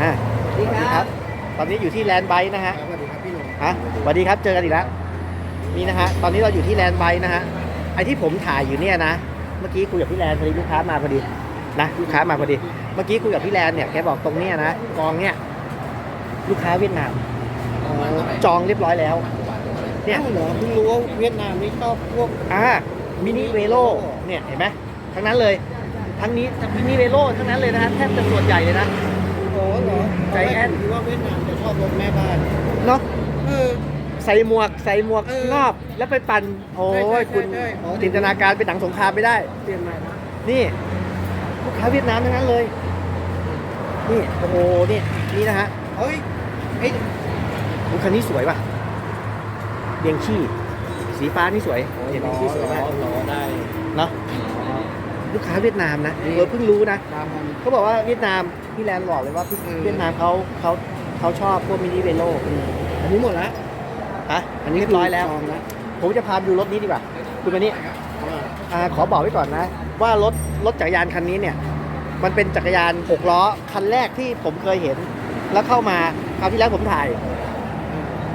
อ่าสวัสดีครับ ตอนนี้อยู่ที่แลนด์ไบค์นะฮะ สวัสดีครับพี่หนุ่มฮะสวัสดีครับ เจอกันอีกแล้ว นี่นะฮะ ตอนนี้เราอยู่ที่แลนด์ไบค์นะฮะ ไอที่ผมถ่ายอยู่เนี่ยนะ เมื่อกี้คุยกับพี่แลนด์พอดีลูกค้ามาพอดี นะ ลูกค้ามาพอดี เมื่อกี้คุยกับพี่แลนด์เนี่ย แกบอกตรงเนี้ยนะ กองเนี่ย ลูกค้าเวียดนาม จองเรียบร้อยแล้ว เนี่ยอ้าวเหรอเพิ่งรู้ว่าเวียดนามนี่ชอบพวก อ่า มินิเวโลเนี่ย เห็นไหมทั้งนั้นเลย ทั้งนี้มินิเวโลทั้งนั้นเลยนะฮะ แทบจะส่วนใหญ่เลยนะโอ้ เหรอใจแอนคิดว่าเวียดนามจะชอบรถแม่บ้านเนาะเออ ใส่หมวกใส่หมวกเอองอบแล้วไปปั่นโอ้ใช่ใช่ยคุณใช่ใช่ จินตนาการเป็นหนังสงครามไม่ได้เตรียมมานะนี่ลูกค้าเวียดนามทั้งนั้นเลย นี่โอ้โหนี่นี่นะฮะเฮ้ยเฮ้ยรถคันนี้สวยป่ะเบียงชี่สีฟ้านี่สวยเห็นเบียงชี่สวยมากล้อได้เนาะลูกค้าเวียดนามนะเออเพิ่งรู้นะ ตามมันเขาบอกว่าเวียดนาม พี่แลนด์บอกเลยว่าพี่อืม เวียดนามเขาเขาเขาชอบพวกมินิเวโร่อันนี้หมดแล้วฮะอันนี้เรียบร้อยแล้วจองแล้วผมจะพาไปดูรถนี้ดีกว่าคุณมานี่อ่าอ่าขอบอกไว้ก่อนนะ ว่ารถรถจักรยานคันนี้เนี่ย มันเป็นจักรยานหกล้อคันแรกที่ผมเคยเห็น แล้วเข้ามาคราวที่แล้วผมถ่าย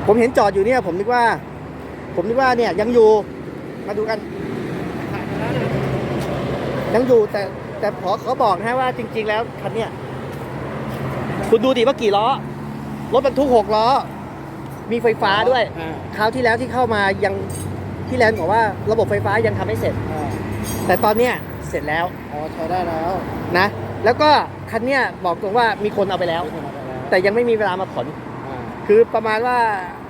ผมเห็นจอดอยู่เนี่ย ผมนึกว่า ผมนึกว่าเนี่ยยังอยู่มาดูกันถ่ายมาแล้วนะยังอยู่แต่แต่ขอขอบอกนะฮะว่าจริง ๆ แล้วคันเนี้ย คุณดูดิว่ากี่ล้อ รถบรรทุกหกล้อ มีไฟฟ้าด้วย อ่าคราวที่แล้วที่เข้ามายังพี่แลนด์บอกว่าระบบไฟฟ้ายังทำไม่เสร็จ อ่าแต่ตอนเนี้ยเสร็จแล้วอ๋อใช้ได้แล้วนะ แล้วก็คันเนี้ยบอกตรงว่ามีคนเอาไปแล้ว ใช้ได้แล้วแต่ยังไม่มีเวลามาขน อ่าคือประมาณว่า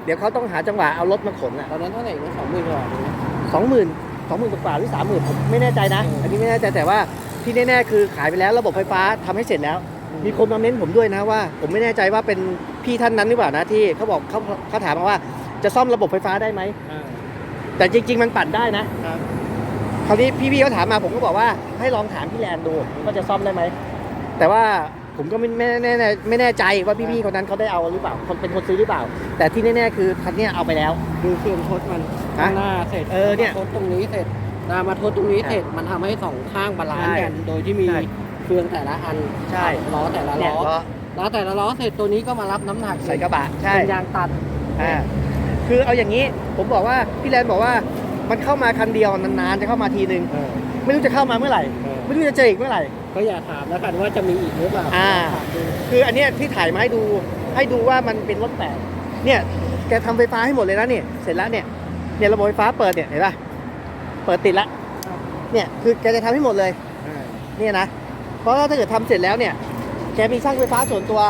เดี๋ยวเขาต้องหาจังหวะเอารถมาขนอะตอนนั้นเท่าไหร่นะสองหมื่นกว่าบาทเองนะ สองหมื่นสองหมื่นกว่าหรือสามหมื่นผมไม่แน่ใจนะอันนี้ไม่แน่ใจแต่ว่าที่แน่ๆคือขายไปแล้วระบบไฟฟ้าทำให้เสร็จแล้ว มีคนมาเม้นผมด้วยนะว่า ผมไม่แน่ใจว่าเป็นพี่ท่านนั้นหรือเปล่านะที่เขาบอกเขาเขาถามมาว่าจะซ่อมระบบไฟฟ้าได้ไหมอ่าแต่จริง ๆ มันปั่นได้นะ ครับ คราวนี้พี่ๆเขาถามมาผมก็บอกว่าให้ลองถามพี่แลนดูว่าจะซ่อมได้ไหม แต่ว่าผมก็ไม่ไม่แน่ไม่แน่ใจว่าพี่ๆคนนั้นเขาได้เอาหรือเปล่าคนเป็นคนซื้อหรือเปล่า แต่ที่แน่ๆคือคันเนี้ยเอาไปแล้ว ดูเครื่องทดมันฮะข้างหน้าเสร็จเออเนี่ยมาทดตรงนี้เสร็จตามมาทดตรงนี้เสร็จมันทำให้สองข้างบาลานซ์กัน โดยที่มีใช่ เครื่องแต่ละอันใช่ ล้อแต่ละเนี่ยล้อล้อ ล้อแต่ละล้อเสร็จตัวนี้ก็มารับน้ำหนักใส่กระบะใช่ เป็นยางตัด อ่าคือเอาอย่างนี้ผมบอกว่าพี่แลนบอกว่ามันเข้ามาคันเดียวนานๆจะเข้ามาทีนึงเออไม่รู้จะเข้ามาเมื่อไหร่ เออ ไม่รู้จะเจออีกเมื่อไหร่ ก็อย่าถามแล้วกันว่าจะมีอีกหรือเปล่าอ่าถามดูคืออันเนี้ยที่ถ่ายมาให้ดูให้ดูว่ามันเป็นรถแปลกเนี่ยแกทำไฟฟ้าให้หมดเลยนะเนี่ยเสร็จแล้วเนี่ยเนี่ยระบบไฟฟ้าเปิดเนี่ยเห็นป่ะเปิดติดละเนี่ยคือแกจะทำให้หมดเลยอ่าเนี่ยนะ เพราะว่าถ้าเกิดทำเสร็จแล้วเนี่ยแกมีช่างไฟฟ้าส่วนตัว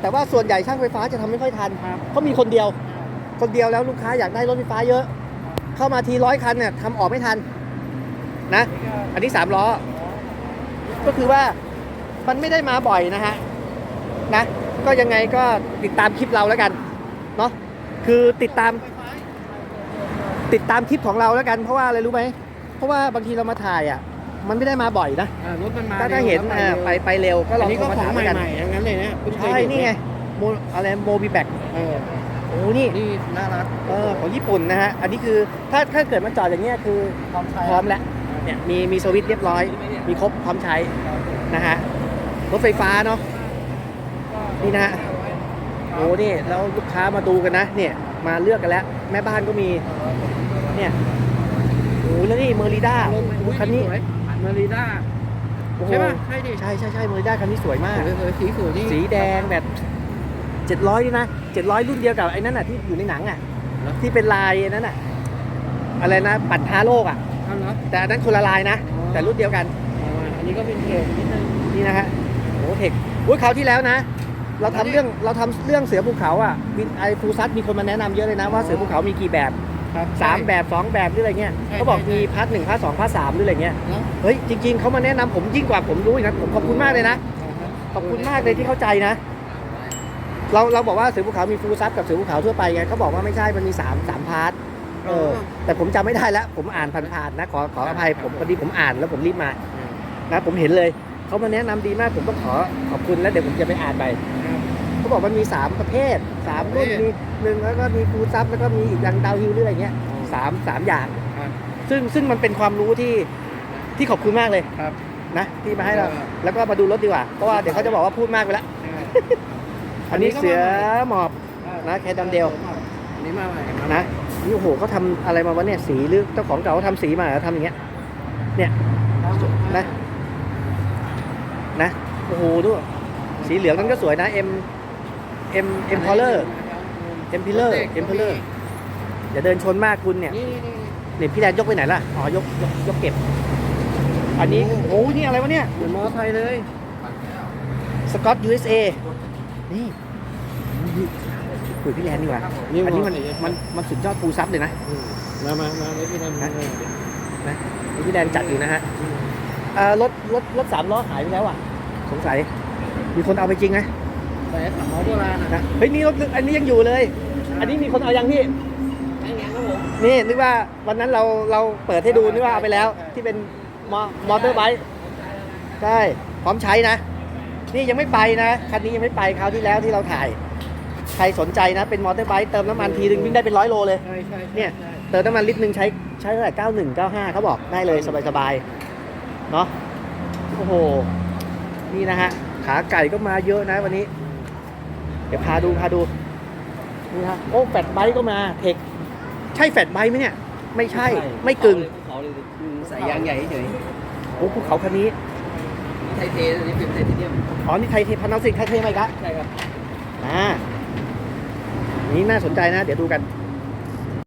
แต่ว่าส่วนใหญ่ช่างไฟฟ้าจะทำไม่ค่อยทันครับ เขามีคนเดียว คนเดียวแล้วลูกค้าอยากได้รถไฟฟ้าเยอะ เข้ามาทีร้อยคันเนี่ยทำออกไม่ทันนะ อันนี้สามล้อ ก็คือว่ามันไม่ได้มาบ่อยนะฮะนะ ก็ยังไงก็ติดตามคลิปเราแล้วกันเนาะคือติดตาม ติดตามคลิปของเราแล้วกัน เพราะว่าอะไรรู้ไหมเพราะว่าบางทีเรามาถ่ายอะ มันไม่ได้มาบ่อยนะอ่ารถมันมาถ้าถ้าเห็นร็วเออไปไปเร็วก็ลอัอนงนี้โทก็รมาของถามใหแล้วกันม่ๆทั้งนั้นเลยนะเพิ่งเคยใช่เห็นี่ไงโมอะไรโมบิแบกเออโอ้นี่นี่น่ารักเออของญี่ปุ่นนะฮะอันนี้คือถ้าถ้าเกิดมาจอดอย่างเงี้ยคือพร้อมใช้พร้อมแล้วเนี่ยมีมีสวิตช์เรียบร้อย มีครบพร้อมใช้นะฮะรถไฟฟ้าเนาะนี่นะฮะโอ้นี่แล้วลูกค้ามาดูกันนะเนี่ยมาเลือกกันแล้ว แม่บ้านก็มีเนี่ยโอ้แล้วนี่เมอริด้าลงอุ้ยคันนี้ สวย มาริด้าโอ้โหใช่ป่ะใช่ดิใช่ใช่ใช่เมอริด้าคันนี้สวยมากสวยสวยสีสวยนี่สีแดงแบบเจ็ดร้อยด้วยนะเจ็ดร้อยรุ่นเดียวกับไอ้นั่นน่ะที่อยู่ในหนังอะ ที่เป็นลายไอ้นั่นอะ อะไรนะ ปัดท้าโลกอะเอาเหรอแต่อันนั้นคนละลายนะอ๋อแต่รุ่นเดียวกันเอามาอันนี้ก็เป็นเกรดนิดนึงนี่นะฮะโอ้เทคอุ้ยคราวที่แล้วนะ เราทำเรื่องเราทำเรื่องเสือภูเขาอะวินไอฟูซัสมีคนมาแนะนำเยอะเลยนะว่าเสือภูเขามีกี่แบบ ครับสามแบบสองแบบหรืออะไรเงี้ยใช่เขาบอกใช่มีพาร์ทหนึ่งพาร์ทสองพาร์ทสามหรืออะไรเงี้ยแล้วเฮ้ยจริง ๆเขามาแนะนำผมยิ่งกว่าผมรู้อีกนะผมขอบคุณมากเลยนะ ขอบคุณมากเลยที่เข้าใจนะ เราเราบอกว่าเสือภูเขามีฟูซัสกับเสือภูเขาทั่วไปไงเขาบอกว่าไม่ใช่มันมีสามสามพาร์ทเออ แต่ผมจำไม่ได้แล้ว ผมอ่านผ่านๆนะขอขออภัยผมพอดีผมอ่านแล้วผมรีบมานะผมเห็นเลยเขามาแนะนำดีมากผมต้องขอขอบคุณแล้วเดี๋ยวผมจะไปอ่านไป เขาบอกมันมีสามประเภทสามรุ่นมีหนึ่งแล้วก็มีฟูซับแล้วก็มีอีกดังดาวฮิลหรืออะไรเงี้ยสามสามอย่าง ครับซึ่งซึ่งมันเป็นความรู้ที่ที่ขอบคุณมากเลยครับนะที่มาให้เราเออแล้วก็มาดูรถดีกว่า เพราะว่าเดี๋ยวเขาจะบอกว่าพูดมากไปแล้ว อันนี้เสือหมอบนะแคดัมเดลอันนี้มาใหม่มานะนี่โอ้โหเขาทำอะไรมาวะเนี่ยสีหรือเจ้าของเก่าเขาทำสีมาเหรอทำอย่างเงี้ย เนี่ยนะนะโอ้โหดูสีเหลืองนั้นก็สวยนะ M M M Color M Pillar M Pillar อย่าเดินชนมากคุณเนี่ยนี่นี่นี่นี่พี่แดนยกไปไหนล่ะอ๋อยกยกยกเก็บ อันนี้โอ้โหนี่อะไรวะเนี่ยเหมือนมอไซค์เลยสกอต USA นี่คุยพี่แลนดีกว่าอันนี้มันมันมันสุดยอดฟูลซับเลยนะอืมมามามาเลยพี่นั่นนะเออนี่พี่แดนจัดอยู่นะฮะเอ่อรถรถรถสามล้อหายไปแล้วอะ สงสัย มีคนเอาไปจริงไหม แต่สามล้อโบราณนะนะเฮ้ยนี่รถอันนี้ยังอยู่เลย อันนี้มีคนเอายังพี่ไอ้เงี้ยครับผม นี่นึกว่าวันนั้นเราเราเปิดให้ดูนึกว่าเอาไปแล้ว ที่เป็นมอมอเตอร์ไบค์ใช่พร้อมใช้นะ นี่ยังไม่ไปนะคันนี้ยังไม่ไปคราวที่แล้วที่เราถ่าย ใครสนใจนะ เป็นมอเตอร์ไบค์เติมน้ำมันทีนึงวิ่งได้เป็นร้อยโลเลย ใช่ใช่ใช่เนี่ยใช่เติมน้ำมันลิตรหนึ่งใช้ใช้เท่าไหร่เก้าหนึ่งเก้าห้าเขาบอกได้เลยสบายๆเนาะโอ้โหนี่นะฮะขาไก่ก็มาเยอะนะวันนี้ เดี๋ยวพาดูพาดูนี่ฮะโอ้แฟตไบค์ก็มาเทคใช่แฟตไบค์ไหมเนี่ย ไม่ใช่ไม่กึ่งเขาเลยอืมใส่ยางใหญ่เฉยโอ้ภูเขาคันนี้ไทเทอันนี้เป็นไทเทเนียมอ๋อนี่ไทยเทพันเอาสิไทยเทไหมครับใช่ครับอ่านี่น่าสนใจนะ เดี๋ยวดูกัน